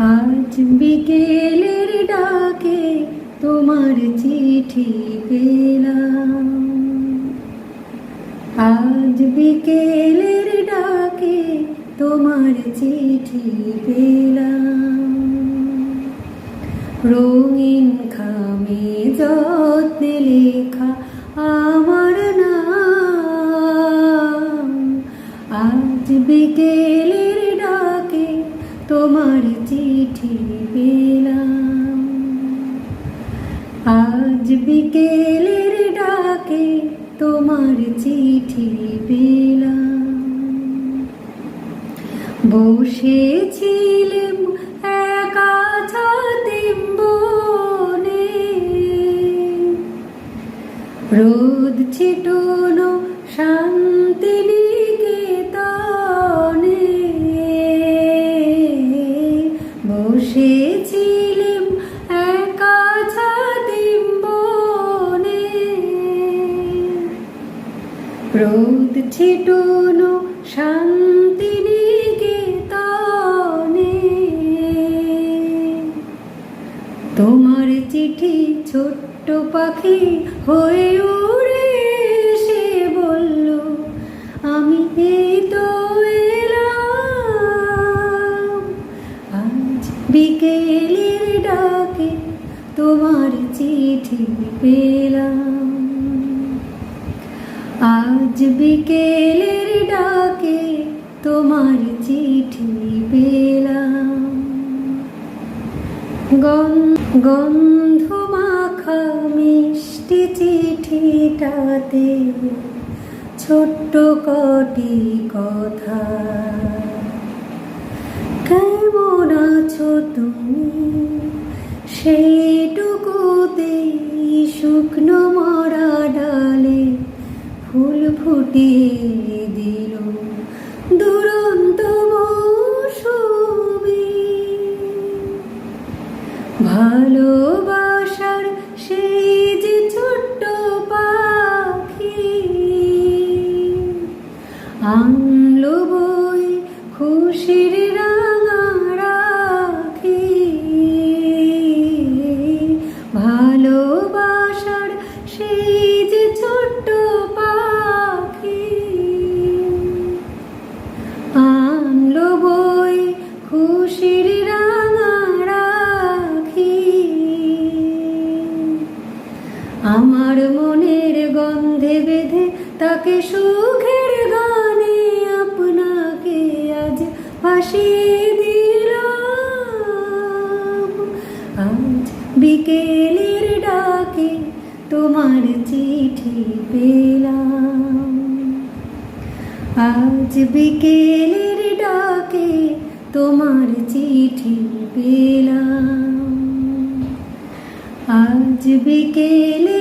আজ বিকেলের ডাকে তোমার চিঠি পেলাম। আজ বিকেলের ডাকে তোমার চিঠি পেলাম। রঙিন খামে যত্নে লেখা আমার নাম। আজ বিকেলের ডাকে তোমার চিঠি পেলাম। আজ বিকেলের ডাকে তোমার চিঠি পেলাম। বসেছিলাম একা রোদ ছিটনো শান্তি নিকেতনে রোদ ছিটনো শান্তি নিকেতনে তোমার চিঠি ছোট্ট পাখি হয়ে উড়ে এসে বলল, আমি এই তো এলাম। আজ বিকেলের ডাকে তোমার চিঠি পেলাম। আজ বিকেলের ডাকে তোমার চিঠি পেলাম। গন- গন্ধ মাখা মিষ্টি চিঠিটাতে ছোট্ট কটি কথা। কেমন আছো তুমি? সেইটুকুতেই শুকনো ফুল দিল। দুরন্ত মৌসুমী ভালোবাসার সেই যে ছোট্ট পাখি খুশির রাখি। আমার মনের গন্ধে বেঁধে তাকে সুখের গানে আপনাকে আজ ভাসিয়ে দিলাম। আজ বিকেলের ডাকে তোমার চিঠি পেলাম। আজ বিকেলের ডাকে তোমার চিঠি পেলাম। আজ বিকেলের